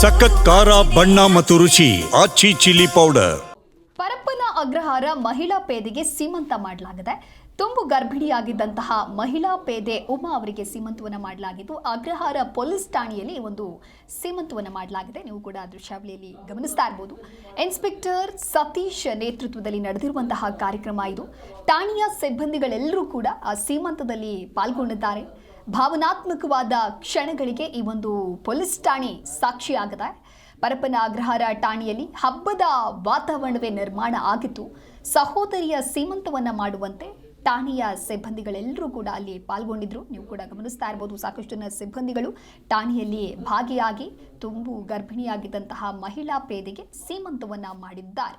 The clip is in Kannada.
ಸಖತ್ ಖಾರ, ಬಣ್ಣ ಮತ್ತು ರುಚಿ, ಆಚಿ ಚಿಲ್ಲಿ ಪೌಡರ್. ಪರಪ್ಪನ ಅಗ್ರಹಾರ ಮಹಿಳಾ ಪೇದೆಗೆ ಸೀಮಂತ ಮಾಡಲಾಗಿದೆ. ತುಂಬು ಗರ್ಭಿಣಿಯಾಗಿದ್ದಂತಹ ಮಹಿಳಾ ಪೇದೆ ಉಮಾ ಅವರಿಗೆ ಸೀಮಂತವನ್ನು ಮಾಡಲಾಗಿದ್ದು, ಅಗ್ರಹಾರ ಪೊಲೀಸ್ ಠಾಣೆಯಲ್ಲಿ ಒಂದು ಸೀಮಂತವನ್ನು ಮಾಡಲಾಗಿದೆ. ನೀವು ಕೂಡ ದೃಶ್ಯಾವಳಿಯಲ್ಲಿ ಗಮನಿಸ್ತಾ ಇರ್ಬೋದು. ಇನ್ಸ್ಪೆಕ್ಟರ್ ಸತೀಶ್ ನೇತೃತ್ವದಲ್ಲಿ ನಡೆದಿರುವಂತಹ ಕಾರ್ಯಕ್ರಮ ಇದು. ಠಾಣೆಯ ಸಿಬ್ಬಂದಿಗಳೆಲ್ಲರೂ ಕೂಡ ಆ ಸೀಮಂತದಲ್ಲಿ ಪಾಲ್ಗೊಂಡಿದ್ದಾರೆ. ಭಾವನಾತ್ಮಕವಾದ ಕ್ಷಣಗಳಿಗೆ ಈ ಒಂದು ಪೊಲೀಸ್ ಠಾಣೆ ಸಾಕ್ಷಿಯಾಗಿದೆ. ಪರಪ್ಪನ ಅಗ್ರಹಾರ ಠಾಣೆಯಲ್ಲಿ ಹಬ್ಬದ ವಾತಾವರಣವೇ ನಿರ್ಮಾಣ ಆಗಿತ್ತು. ಸಹೋದರಿಯ ಸೀಮಂತವನ್ನು ಮಾಡುವಂತೆ ಠಾಣೆಯ ಸಿಬ್ಬಂದಿಗಳೆಲ್ಲರೂ ಕೂಡ ಅಲ್ಲಿ ಪಾಲ್ಗೊಂಡಿದ್ರು. ನೀವು ಕೂಡ ಗಮನಿಸ್ತಾ ಇರ್ಬೋದು, ಸಾಕಷ್ಟು ಜನ ಸಿಬ್ಬಂದಿಗಳು ಠಾಣೆಯಲ್ಲಿ ಭಾಗಿಯಾಗಿ ತುಂಬು ಗರ್ಭಿಣಿಯಾಗಿದ್ದಂತಹ ಮಹಿಳಾ ಪೇದೆಗೆ ಸೀಮಂತವನ್ನ ಮಾಡಿದ್ದಾರೆ.